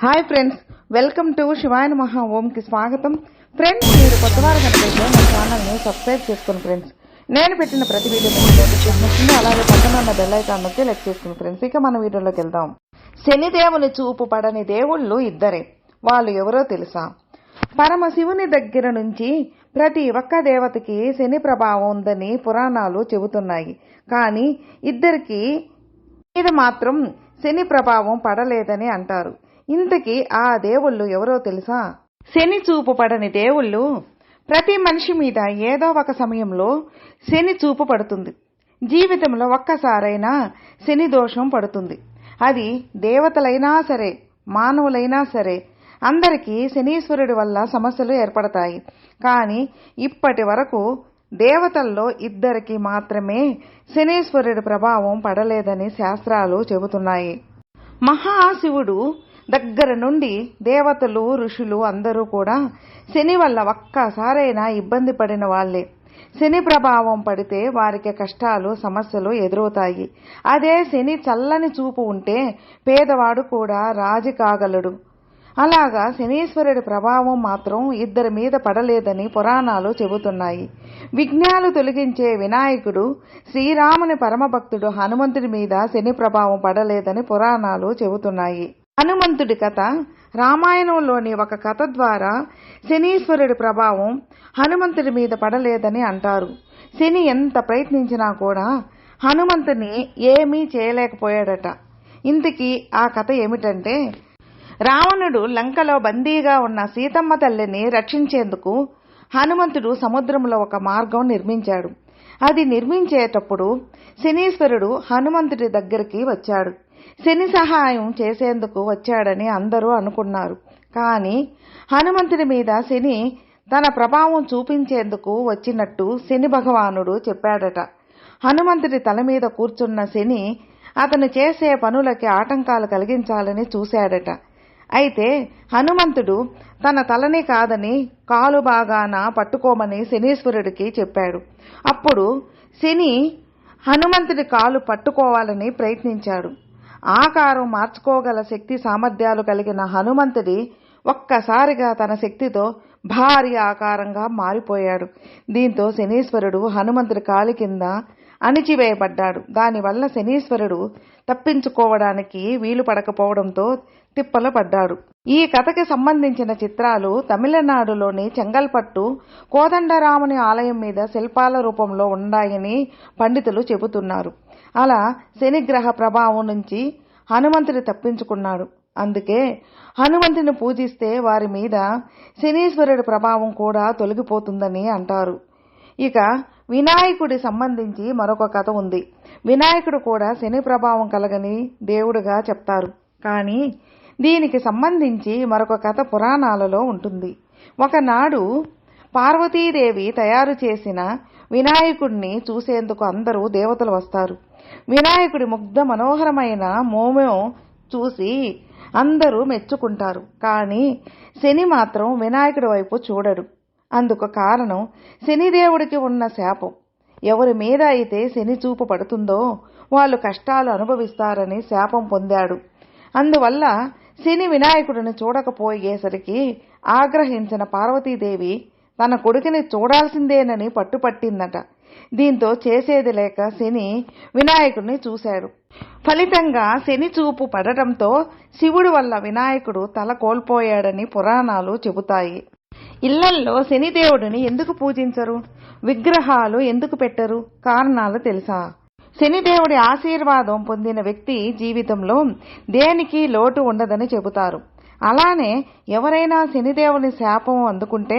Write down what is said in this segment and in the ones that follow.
Hi friends welcome to Shivayana Maha ఓంకి స్వాగతం friends మీరు కొత్తవారు కనిపిస్తే మా ఛానల్ని సబ్స్క్రైబ్ చేసుకోండి ఫ్రెండ్స్ నేను పెట్టిన ప్రతి వీడియో అలాగే పక్కన ఉన్న బెల్ ఐకాన్ నొక్కి లెక్ చేసుకుని ఫ్రెండ్స్ ఇక మన వీడియోలోకి వెళ్దాం. శనిదేవుని చూపు పడని దేవుళ్ళు ఇద్దరే. వాళ్ళు ఎవరో తెలుసా? పరమశివుని దగ్గర నుంచి ప్రతి ఒక్క దేవతకి శని ప్రభావం ఉందని పురాణాలు చెబుతున్నాయి. కానీ ఇద్దరికి మీద మాత్రం శని ప్రభావం పడలేదని అంటారు. ఇంతకీ ఆ దేవుళ్ళు ఎవరో తెలుసా? శని చూపు పడని దేవుళ్ళు ప్రతి మనిషి మీద ఏదో ఒక సమయంలో శని చూపు పడుతుంది. జీవితంలో ఒక్కసారైనా శని దోషం పడుతుంది. అది దేవతలైనా సరే మానవులైనా సరే అందరికీ శనీశ్వరుడి వల్ల సమస్యలు ఏర్పడతాయి. కానీ ఇప్పటి వరకు దేవతల్లో ఇద్దరికి మాత్రమే శనీశ్వరుడి ప్రభావం పడలేదని శాస్త్రాలు చెబుతున్నాయి. మహాశివుడు దగ్గర నుండి దేవతలు ఋషులు అందరూ కూడా శని వల్ల ఒక్కసారైనా ఇబ్బంది పడిన వాళ్ళే. శని ప్రభావం పడితే వారికి కష్టాలు సమస్యలు ఎదురవుతాయి. అదే శని చల్లని చూపు ఉంటే పేదవాడు కూడా రాజు కాగలడు. అలాగా శనీశ్వరుడి ప్రభావం మాత్రం ఇద్దరి మీద పడలేదని పురాణాలు చెబుతున్నాయి. విఘ్నాలు తొలగించే వినాయకుడు శ్రీరాముని పరమభక్తుడు హనుమంతుడి మీద శని ప్రభావం పడలేదని పురాణాలు చెబుతున్నాయి. హనుమంతుడి కథ రామాయణంలోని ఒక కథ ద్వారా శనీశ్వరుడి ప్రభావం హనుమంతుడి మీద పడలేదని అంటారు. శని ఎంత ప్రయత్నించినా కూడా హనుమంతుని ఏమీ చేయలేకపోయాడట. ఇంతకీ ఆ కథ ఏమిటంటే రావణుడు లంకలో బందీగా ఉన్న సీతమ్మ తల్లిని రక్షించేందుకు హనుమంతుడు సముద్రంలో ఒక మార్గం నిర్మించాడు. అది నిర్మించేటప్పుడు శనీశ్వరుడు హనుమంతుడి దగ్గరికి వచ్చాడు. శని సహాయం చేసేందుకు వచ్చాడని అందరూ అనుకున్నారు. కానీ హనుమంతుడి మీద శని తన ప్రభావం చూపించేందుకు వచ్చినట్టు శని భగవానుడు చెప్పాడట. హనుమంతుడి తల మీద కూర్చున్న శని అతను చేసే పనులకి ఆటంకాలు కలిగించాలని చూశాడట. అయితే హనుమంతుడు తన తలని కాదని కాలు బాగాన పట్టుకోమని శనీశ్వరుడికి చెప్పాడు. అప్పుడు శని హనుమంతుడి కాలు పట్టుకోవాలని ప్రయత్నించాడు. ఆకారం మార్చుకోగల శక్తి సామర్థ్యాలు కలిగిన హనుమంతుడి ఒక్కసారిగా తన శక్తితో భారీ ఆకారంగా మారిపోయాడు. దీంతో శనీశ్వరుడు హనుమంతుడి కాలి కింద అణిచివేయబడ్డాడు. దానివల్ల శనీశ్వరుడు తప్పించుకోవడానికి వీలు పడకపోవడంతో తిప్పలు పడ్డాడు. ఈ కథకి సంబంధించిన చిత్రాలు తమిళనాడులోని చెంగల్పట్టు కోదండరాముని ఆలయం మీద శిల్పాల రూపంలో ఉన్నాయని పండితులు చెబుతున్నారు. అలా శనిగ్రహ ప్రభావం నుంచి హనుమంతుడు తప్పించుకున్నాడు. అందుకే హనుమంతుని పూజిస్తే వారి మీద శనీశ్వరుడి ప్రభావం కూడా తొలగిపోతుందని అంటారు. ఇక వినాయకుడి సంబంధించి మరొక కథ ఉంది. వినాయకుడు కూడా శని ప్రభావం కలగని దేవుడుగా చెప్తారు. కానీ దీనికి సంబంధించి మరొక కథ పురాణాలలో ఉంటుంది. ఒకనాడు పార్వతీదేవి తయారు చేసిన వినాయకుడిని చూసేందుకు అందరూ దేవతలు వస్తారు. వినాయకుడి ముగ్ధ మనోహరమైన మోమం చూసి అందరూ మెచ్చుకుంటారు. కానీ శని మాత్రం వినాయకుడి వైపు చూడడు. అందుకు కారణం శనిదేవుడికి ఉన్న శాపం. ఎవరి మీద అయితే శని చూపు పడుతుందో వాళ్ళు కష్టాలు అనుభవిస్తారని శాపం పొందాడు. అందువల్ల శని వినాయకుడిని చూడకపోయేసరికి ఆగ్రహించిన పార్వతీదేవి తన కొడుకుని చూడాల్సిందేనని పట్టుపట్టిందట. దీంతో చేసేది లేక శని వినాయకుడిని చూశాడు. ఫలితంగా శని చూపు పడటంతో శివుడి వల్ల వినాయకుడు తల కోల్పోయాడని పురాణాలు చెబుతాయి. ఇళ్ళల్లో శనిదేవుడిని ఎందుకు పూజించరు? విగ్రహాలు ఎందుకు పెట్టరు? కారణాలు తెలుసా? శనిదేవుడి ఆశీర్వాదం పొందిన వ్యక్తి జీవితంలో దేనికి లోటు ఉండదని చెబుతారు. అలానే ఎవరైనా శనిదేవుని శాపం అందుకుంటే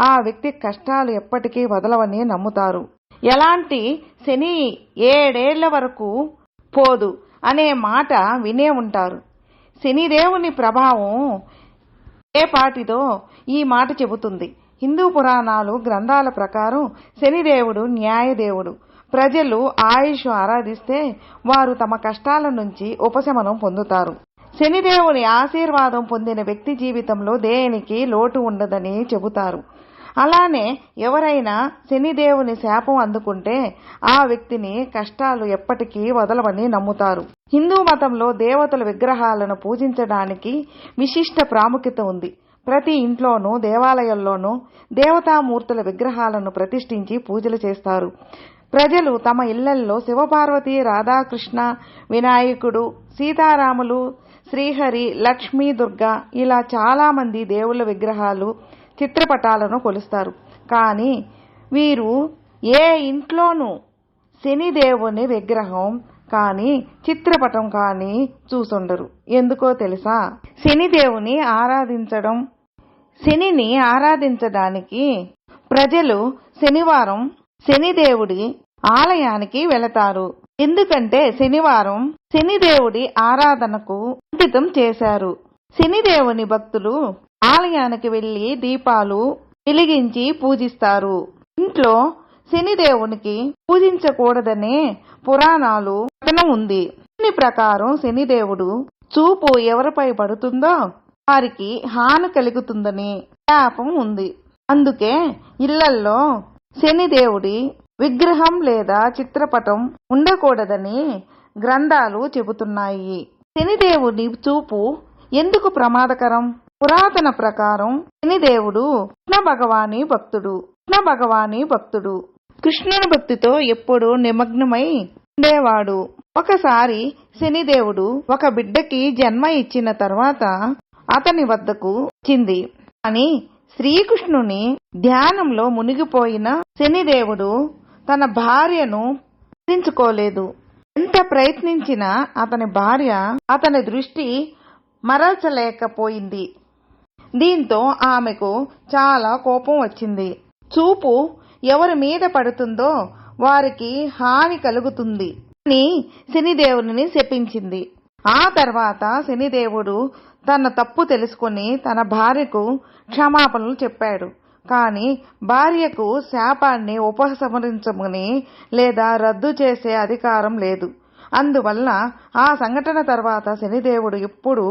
ఆ వ్యక్తి కష్టాలు ఎప్పటికీ వదలవని నమ్ముతారు. ఎలాంటి శని ఏడేళ్ళ వరకు పోదు అనే మాట వినే ఉంటారు. శనిదేవుని ప్రభావం ఏ పాటిదో ఈ మాట చెబుతుంది. హిందూ పురాణాలు గ్రంథాల ప్రకారం శనిదేవుడు న్యాయదేవుడు ప్రజలు ఆయుష్ ఆరాధిస్తే వారు తమ కష్టాల నుంచి ఉపశమనం పొందుతారు. శనిదేవుని ఆశీర్వాదం పొందిన వ్యక్తి జీవితంలో దేనికి లోటు ఉండదని చెబుతారు. అలానే ఎవరైనా శనిదేవుని శాపం అందుకుంటే ఆ వ్యక్తిని కష్టాలు ఎప్పటికీ వదలవని నమ్ముతారు. హిందూ మతంలో దేవతల విగ్రహాలను పూజించడానికి విశిష్ట ప్రాముఖ్యత ఉంది. ప్రతి ఇంట్లోనూ దేవాలయాల్లోనూ దేవతామూర్తుల విగ్రహాలను ప్రతిష్ఠించి పూజలు చేస్తారు. ప్రజలు తమ ఇళ్ళల్లో శివపార్వతి రాధాకృష్ణ వినాయకుడు సీతారాములు శ్రీహరి లక్ష్మీ దుర్గా ఇలా చాలామంది దేవుళ్ళ విగ్రహాలు చిత్రపటాలను కొలుస్తారు. కానీ వీరు ఏ ఇంట్లోనూ శనిదేవుని విగ్రహం కానీ చిత్రపటం కానీ చూసుండరు. ఎందుకో తెలుసా? శనిదేవుని ఆరాధించడం శనిని ఆరాధించడానికి ప్రజలు శనివారం శనిదేవుడి ఆలయానికి వెళతారు. ఎందుకంటే శనివారం శనిదేవుడి ఆరాధనకు అంకితం చేశారు. శనిదేవుని భక్తులు ఆలయానికి వెళ్ళి దీపాలు వెలిగించి పూజిస్తారు. ఇంట్లో శనిదేవునికి పూజించకూడదనే పురాణాలు కథనం ఉంది. దీని ప్రకారం శనిదేవుడు చూపు ఎవరిపై పడుతుందో వారికి హాని కలుగుతుందని శాపం ఉంది. అందుకే ఇళ్ళల్లో శనిదేవుడి విగ్రహం లేదా చిత్రపటం ఉండకూడదని గ్రంథాలు చెబుతున్నాయి. శనిదేవుని చూపు ఎందుకు ప్రమాదకరం? పురాతన ప్రకారం శనిదేవుడు కృష్ణ భగవాని భక్తుడు కృష్ణ భగవాని భక్తుడు. కృష్ణుని భక్తితో ఎప్పుడూ నిమగ్నమై ఉండేవాడు. ఒకసారి శనిదేవుడు ఒక బిడ్డకి జన్మ ఇచ్చిన తర్వాత అతని వద్దకు వచ్చింది. అని శ్రీకృష్ణుని ధ్యానంలో మునిగిపోయిన శనిదేవుడు తన భార్యను పట్టించుకోలేదు ఎంత ప్రయత్నించినా అతని భార్య అతని దృష్టి మరల్చలేకపోయింది. దీంతో ఆమెకు చాలా కోపం వచ్చింది. చూపు ఎవరి మీద పడుతుందో వారికి హాని కలుగుతుంది అని శనిదేవుని శపించింది. ఆ తర్వాత శనిదేవుడు తన తప్పు తెలుసుకుని తన భార్యకు క్షమాపణలు చెప్పాడు. కానీ భార్యకు శాపాన్ని ఉపసంహరించమని లేదా రద్దు చేసే అధికారం లేదు. అందువల్ల ఆ సంఘటన తర్వాత శనిదేవుడు ఎప్పుడు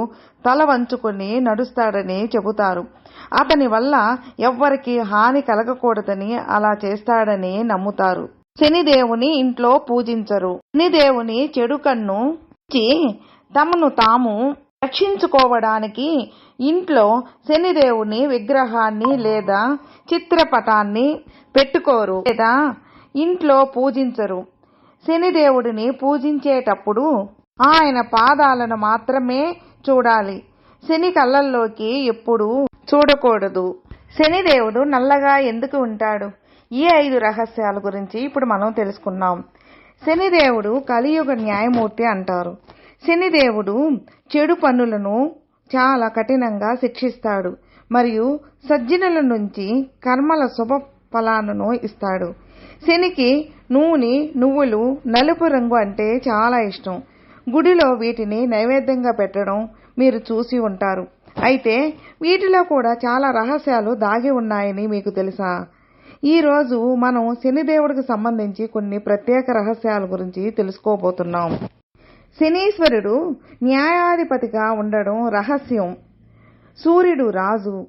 తల వంచుకొని నడుస్తాడని చెబుతారు. అతని వల్ల ఎవ్వరికి హాని కలగకూడదని అలా చేస్తాడని నమ్ముతారు. శనిదేవుని ఇంట్లో పూజించరు. శనిదేవుని చెడు కన్ను తమను తాము రక్షించుకోవడానికి ఇంట్లో శనిదేవుని విగ్రహాన్ని లేదా చిత్రపటాన్ని పెట్టుకోరు లేదా ఇంట్లో పూజించరు. శనిదేవుడిని పూజించేటప్పుడు ఆయన పాదాలను మాత్రమే చూడాలి. శని కళ్ళల్లోకి ఎప్పుడూ చూడకూడదు. శనిదేవుడు నల్లగా ఎందుకు ఉంటాడు? ఈ ఐదు రహస్యాల గురించి ఇప్పుడు మనం తెలుసుకున్నాం శనిదేవుడు కలియుగ న్యాయమూర్తి అంటారు. శనిదేవుడు చెడు పనులను చాలా కఠినంగా శిక్షిస్తాడు మరియు సజ్జనుల నుంచి కర్మల శుభ ఫలాలను ఇస్తాడు. శనికి నూనె నువ్వులు నలుపు రంగు అంటే చాలా ఇష్టం. గుడిలో వీటిని నైవేద్యంగా పెట్టడం మీరు చూసి ఉంటారు. అయితే వీటిలో కూడా చాలా రహస్యాలు దాగి ఉన్నాయని మీకు తెలుసా? ఈరోజు మనం శనిదేవుడికి సంబంధించి కొన్ని ప్రత్యేక రహస్యాల గురించి తెలుసుకోబోతున్నాం. శనీశ్వరుడు న్యాయాధిపతిగా ఉండడం రహస్యం. సూర్యుడు రాజు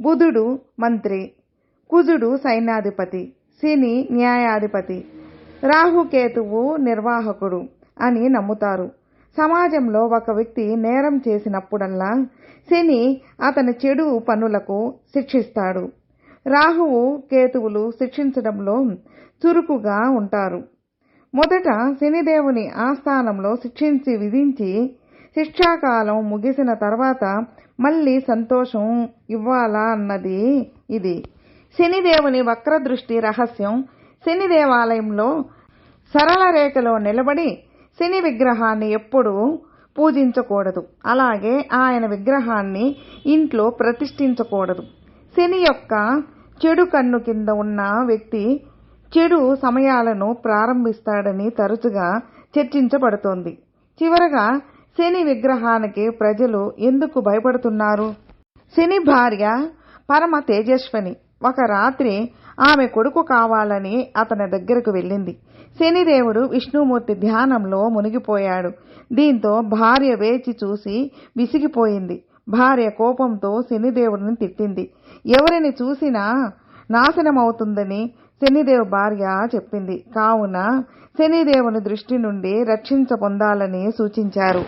బుధుడు మంత్రి కుజుడు సైన్యాధిపతి. శని న్యాయాధిపతి. రాహుకేతువు నిర్వాహకుడు అని నమ్ముతారు. సమాజంలో ఒక వ్యక్తి నేరం చేసినప్పుడల్లా శని అతని చెడు పనులకు శిక్షిస్తాడు. రాహువు కేతువులు శిక్షించడంలో చురుకుగా ఉంటారు. మొదట శనిదేవుని ఆస్థానంలో శిక్షించి విధించి శిక్షాకాలం ముగిసిన తర్వాత మళ్ళీ సంతోషం ఇవ్వాలా అన్నది ఇది. శనిదేవుని వక్రదృష్టి రహస్యం శని దేవాలయంలో సరళ రేఖలో నిలబడి శని విగ్రహాన్ని ఎప్పుడూ పూజించకూడదు. అలాగే ఆయన విగ్రహాన్ని ఇంట్లో ప్రతిష్ఠించకూడదు. శని యొక్క చెడు కన్ను కింద ఉన్న వ్యక్తి చెడు సమయాలను ప్రారంభిస్తాడని తరచుగా చర్చించబడుతోంది. చివరగా శని విగ్రహానికి ప్రజలు ఎందుకు భయపడుతున్నారు? శని భార్య పరమ తేజస్విని. ఒక రాత్రి ఆమె కొడుకు కావాలని అతని దగ్గరకు వెళ్ళింది. శనిదేవుడు విష్ణుమూర్తి ధ్యానంలో మునిగిపోయాడు. దీంతో భార్య వేచి చూసి విసిగిపోయింది. భార్య కోపంతో శనిదేవుడిని తిట్టింది. ఎవరిని చూసినా నాశనమవుతుందని శనిదేవు భార్య చెప్పింది. కావున శనిదేవుని దృష్టి నుండి రక్షించ పొందాలని సూచించారు.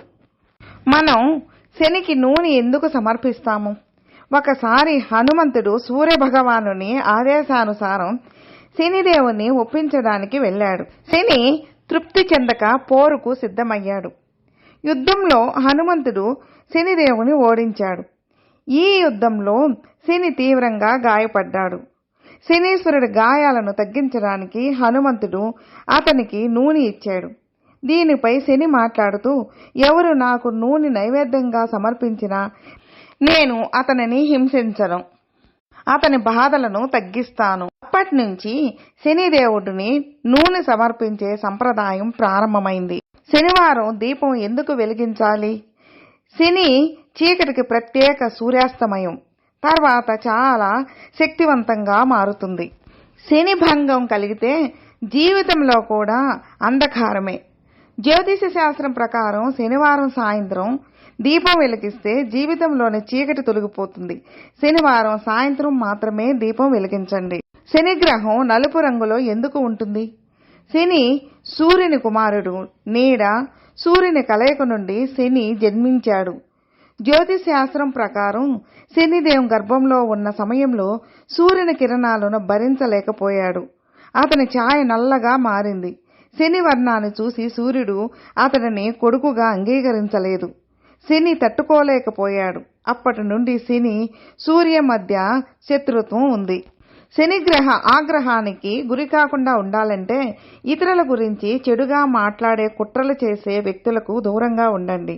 మనం శనికి నూనె ఎందుకు సమర్పిస్తాము? ఒకసారి హనుమంతుడు సూర్య భగవానుని ఆదేశానుసారం శనిదేవుని ఒప్పించడానికి వెళ్ళాడు. శని తృప్తి చెందక పోరుకు సిద్ధమయ్యాడు. యుద్ధంలో హనుమంతుడు శనిదేవుని ఓడించాడు. ఈ యుద్ధంలో శని తీవ్రంగా గాయపడ్డాడు. శనీశ్వరుడి గాయాలను తగ్గించడానికి హనుమంతుడు అతనికి నూనె ఇచ్చాడు. దీనిపై శని మాట్లాడుతూ ఎవరు నాకు నూనె నైవేద్యంగా సమర్పించినా నేను అతనిని హింసించను. అతని బాధలను తగ్గిస్తాను. అప్పటి నుంచి శనిదేవుడిని నూనె సమర్పించే సంప్రదాయం ప్రారంభమైంది. శనివారం దీపం ఎందుకు వెలిగించాలి? శని చీకటికి ప్రత్యేక సూర్యాస్తమయం. తర్వాత చాలా శక్తివంతంగా మారుతుంది. శని భంగం కలిగితే జీవితంలో కూడా అంధకారమే. జ్యోతిష శాస్త్రం ప్రకారం శనివారం సాయంత్రం దీపం వెలిగిస్తే జీవితంలోని చీకటి తొలగిపోతుంది. శనివారం సాయంత్రం మాత్రమే దీపం వెలిగించండి. శనిగ్రహం నలుపు రంగులో ఎందుకు ఉంటుంది? శని సూర్యుని కుమారుడు నీడ సూర్యుని కలయిక నుండి శని జన్మించాడు. జ్యోతిష్ శాస్త్రం ప్రకారం శనిదేవం గర్భంలో ఉన్న సమయంలో సూర్యుని కిరణాలను భరించలేకపోయాడు. అతని ఛాయ నల్లగా మారింది. శని వర్ణాన్ని చూసి సూర్యుడు అతడిని కొడుకుగా అంగీకరించలేదు. శని తట్టుకోలేకపోయాడు. అప్పటి నుండి శని సూర్య మధ్య శత్రుత్వం ఉంది. శనిగ్రహ ఆగ్రహానికి గురి కాకుండా ఉండాలంటే ఇతరుల గురించి చెడుగా మాట్లాడే కుట్రలు చేసే వ్యక్తులకు దూరంగా ఉండండి.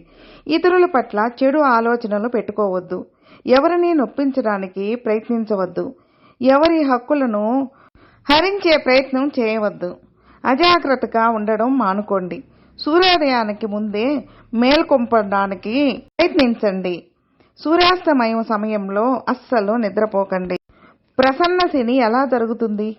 ఇతరుల పట్ల చెడు ఆలోచనలు పెట్టుకోవద్దు. ఎవరిని నొప్పించడానికి ప్రయత్నించవద్దు. ఎవరి హక్కులను హరించే ప్రయత్నం చేయవద్దు. అజాగ్రత్తగా ఉండడం మానుకోండి. సూర్యోదయానికి ముందే మేల్కొంపడానికి ప్రయత్నించండి. సూర్యాస్తమయం సమయంలో అస్సలు నిద్రపోకండి. ప్రసన్న శని ఎలా జరుగుతుంది?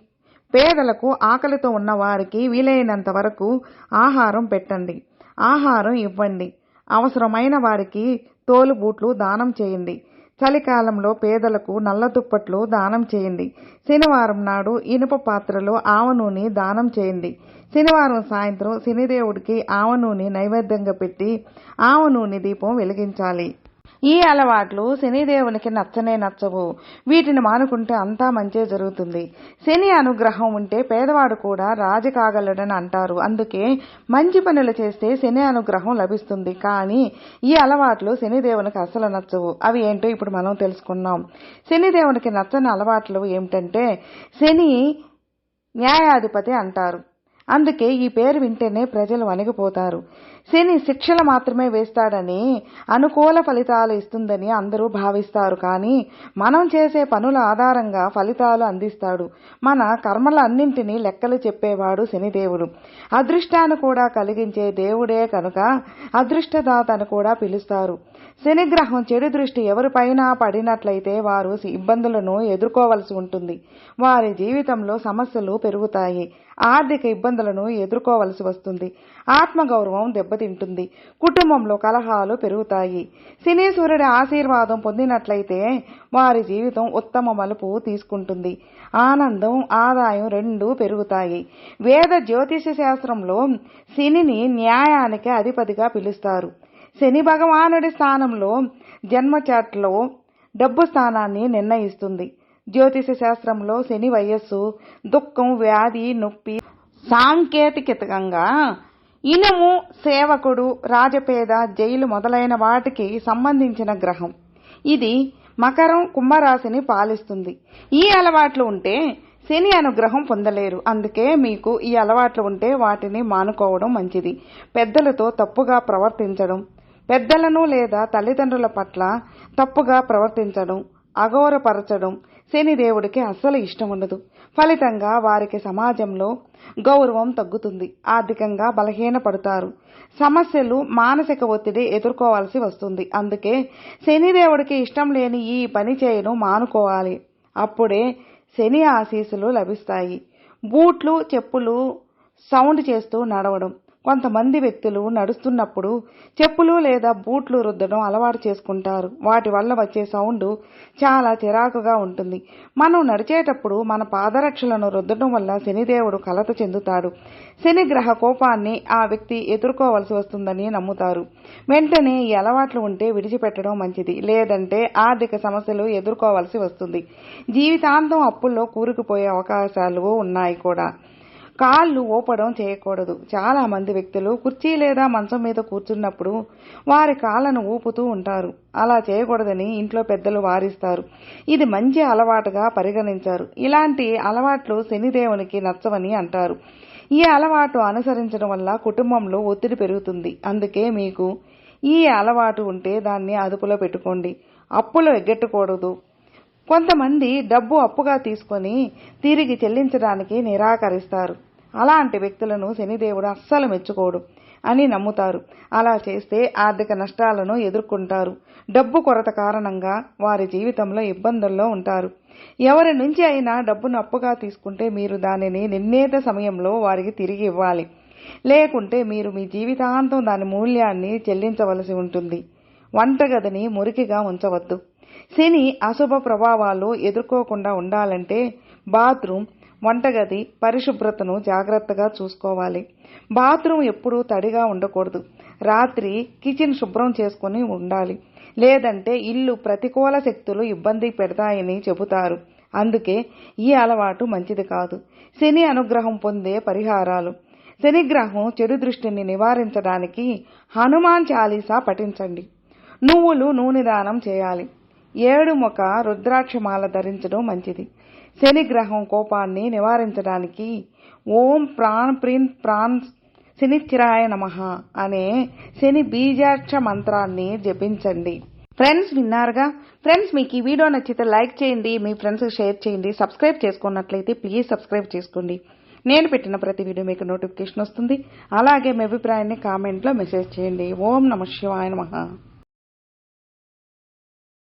పేదలకు ఆకలితో ఉన్న వారికి వీలైనంత వరకు ఆహారం పెట్టండి. ఆహారం ఇవ్వండి. అవసరమైన వారికి తోలుబూట్లు దానం చేయండి. చలికాలంలో పేదలకు నల్ల దుప్పట్లు దానం చేయండి. శనివారం నాడు ఇనుప పాత్రలో ఆవ నూనె దానం చేయండి. శనివారం సాయంత్రం శనిదేవుడికి ఆవ నూనె నైవేద్యంగా పెట్టి ఆవ నూనె దీపం వెలిగించాలి. ఈ అలవాట్లు శనిదేవునికి నచ్చనే నచ్చవు. వీటిని మానుకుంటే అంతా మంచే జరుగుతుంది. శని అనుగ్రహం ఉంటే పేదవాడు కూడా రాజు కాగలడని అంటారు. అందుకే మంచి పనులు చేస్తే శని అనుగ్రహం లభిస్తుంది. కానీ ఈ అలవాట్లు శనిదేవునికి అసలు నచ్చవు. అవి ఏంటో ఇప్పుడు మనం తెలుసుకున్నాం. శనిదేవునికి నచ్చని అలవాట్లు ఏమిటంటే శని న్యాయాధిపతి అంటారు. అందుకే ఈ పేరు వింటేనే ప్రజలు వణిగిపోతారు. శని శిక్షలు మాత్రమే వేస్తాడని అనుకూల ఫలితాలు ఇస్తుందని అందరూ భావిస్తారు. కానీ మనం చేసే పనుల ఆధారంగా ఫలితాలు అందిస్తాడు. మన కర్మలన్నింటినీ లెక్కలు చెప్పేవాడు శనిదేవుడు. అదృష్టాన్ని కూడా కలిగించే దేవుడే కనుక అదృష్టదాత అని కూడా పిలుస్తారు. శనిగ్రహం చెడు దృష్టి ఎవరిపైనా పడినట్లయితే వారు ఇబ్బందులను ఎదుర్కోవలసి ఉంటుంది. వారి జీవితంలో సమస్యలు పెరుగుతాయి. ఆర్థిక ఇబ్బందులను ఎదుర్కోవలసి వస్తుంది. ఆత్మగౌరవం దెబ్బతింటుంది. కుటుంబంలో కలహాలు పెరుగుతాయి. శనీశ్వరుడి ఆశీర్వాదం పొందినట్లయితే వారి జీవితం ఉత్తమ మలుపు తీసుకుంటుంది. ఆనందం ఆదాయం రెండూ పెరుగుతాయి. వేద జ్యోతిష శాస్త్రంలో శనిని న్యాయానికి అధిపతిగా పిలుస్తారు. శని భగవానుడి స్థానంలో జన్మచాట్లో డబ్బు స్థానాన్ని నిర్ణయిస్తుంది. జ్యోతిష శాస్త్రంలో శని వయస్సు దుఃఖం వ్యాధి నొప్పి సాంకేతికతంగా ఇనుము సేవకుడు రాజపేద జైలు మొదలైన వాటికి సంబంధించిన గ్రహం. ఇది మకరం కుంభరాశిని పాలిస్తుంది. ఈ అలవాట్లు ఉంటే శని అనుగ్రహం పొందలేరు. అందుకే మీకు ఈ అలవాట్లు ఉంటే వాటిని మానుకోవడం మంచిది. పెద్దలతో తప్పుగా ప్రవర్తించడం పెద్దలను లేదా తల్లిదండ్రుల పట్ల తప్పుగా ప్రవర్తించడం అగౌరవపరచడం శనిదేవుడికి అస్సలు ఇష్టం ఉండదు. ఫలితంగా వారికి సమాజంలో గౌరవం తగ్గుతుంది. ఆర్థికంగా బలహీనపడతారు. సమస్యలు మానసిక ఒత్తిడి ఎదుర్కోవాల్సి వస్తుంది. అందుకే శనిదేవుడికి ఇష్టం లేని ఈ పని చేయను మానుకోవాలి. అప్పుడే శని ఆశీస్సులు లభిస్తాయి. బూట్లు చెప్పులు సౌండ్ చేస్తూ నడవడం. కొంతమంది వ్యక్తులు నడుస్తున్నప్పుడు చెప్పులు లేదా బూట్లు రుద్దడం అలవాటు చేసుకుంటారు. వాటి వల్ల వచ్చే సౌండ్ చాలా చిరాకుగా ఉంటుంది. మనం నడిచేటప్పుడు మన పాదరక్షలను రుద్దడం వల్ల శనిదేవుడు కలత చెందుతాడు. శని గ్రహ కోపాన్ని ఆ వ్యక్తి ఎదుర్కోవలసి వస్తుందని నమ్ముతారు. వెంటనే ఈ అలవాట్లు ఉంటే విడిచిపెట్టడం మంచిది. లేదంటే ఆర్థిక సమస్యలు ఎదుర్కోవలసి వస్తుంది. జీవితాంతం అప్పుల్లో కూరుకుపోయే అవకాశాలు ఉన్నాయి కూడా. కాళ్ళు ఊపడం చేయకూడదు. చాలా మంది వ్యక్తులు కుర్చీ లేదా మంచం మీద కూర్చున్నప్పుడు వారి కాళ్ళను ఊపుతూ ఉంటారు. అలా చేయకూడదని ఇంట్లో పెద్దలు వారిస్తారు. ఇది మంచి అలవాటుగా పరిగణించారు. ఇలాంటి అలవాట్లు శనిదేవునికి నచ్చవని అంటారు. ఈ అలవాటు అనుసరించడం వల్ల కుటుంబంలో ఒత్తిడి పెరుగుతుంది. అందుకే మీకు ఈ అలవాటు ఉంటే దాన్ని అదుపులో పెట్టుకోండి. అప్పులు ఎగ్గెట్టకూడదు. కొంతమంది డబ్బు అప్పుగా తీసుకొని తిరిగి చెల్లించడానికి నిరాకరిస్తారు. అలాంటి వ్యక్తులను శనిదేవుడు అస్సలు మెచ్చుకోడు అని నమ్ముతారు. అలా చేస్తే ఆర్థిక నష్టాలను ఎదుర్కొంటారు. డబ్బు కొరత కారణంగా వారి జీవితంలో ఇబ్బందుల్లో ఉంటారు. ఎవరి నుంచి అయినా డబ్బును అప్పుగా తీసుకుంటే మీరు దానిని నిర్ణీత సమయంలో వారికి తిరిగి ఇవ్వాలి. లేకుంటే మీరు మీ జీవితాంతం దాని మూల్యాన్ని చెల్లించవలసి ఉంటుంది. వంటగదిని మురికిగా ఉంచవద్దు. శని అశుభ ప్రభావాలు ఎదుర్కోకుండా ఉండాలంటే బాత్రూమ్ వంటగది పరిశుభ్రతను జాగ్రత్తగా చూసుకోవాలి. బాత్రూమ్ ఎప్పుడూ తడిగా ఉండకూడదు. రాత్రి కిచెన్ శుభ్రం చేసుకుని ఉండాలి. లేదంటే ఇల్లు ప్రతికూల శక్తులు ఇబ్బంది పెడతాయని చెబుతారు. అందుకే ఈ అలవాటు మంచిది కాదు. శని అనుగ్రహం పొందే పరిహారాలు. శనిగ్రహం చెడు దృష్టిని నివారించడానికి హనుమాన్ చాలీసా పఠించండి. నువ్వులు నూనె దానం చేయాలి. ఏడు ముఖ రుద్రాక్షమాల ధరించడం మంచిది. శని గ్రహం కోపాన్ని నివారించడానికి ఓం ప్రాణ్ ప్రీన్ ప్రాణ్ శనిచ్చిరాయ నమ అనే శని బీజాక్ష మంత్రాన్ని జపించండి. ఫ్రెండ్స్ విన్నారుగా? ఫ్రెండ్స్ మీకు ఈ వీడియో నచ్చితే లైక్ చేయండి మీ ఫ్రెండ్స్కి షేర్ చేయండి సబ్స్క్రైబ్ చేసుకున్నట్లయితే ప్లీజ్ సబ్స్క్రైబ్ చేసుకోండి. నేను పెట్టిన ప్రతి వీడియో మీకు నోటిఫికేషన్ వస్తుంది. అలాగే మీ అభిప్రాయాన్ని కామెంట్లో మెసేజ్ చేయండి. ఓం నమ శివాయ నమః.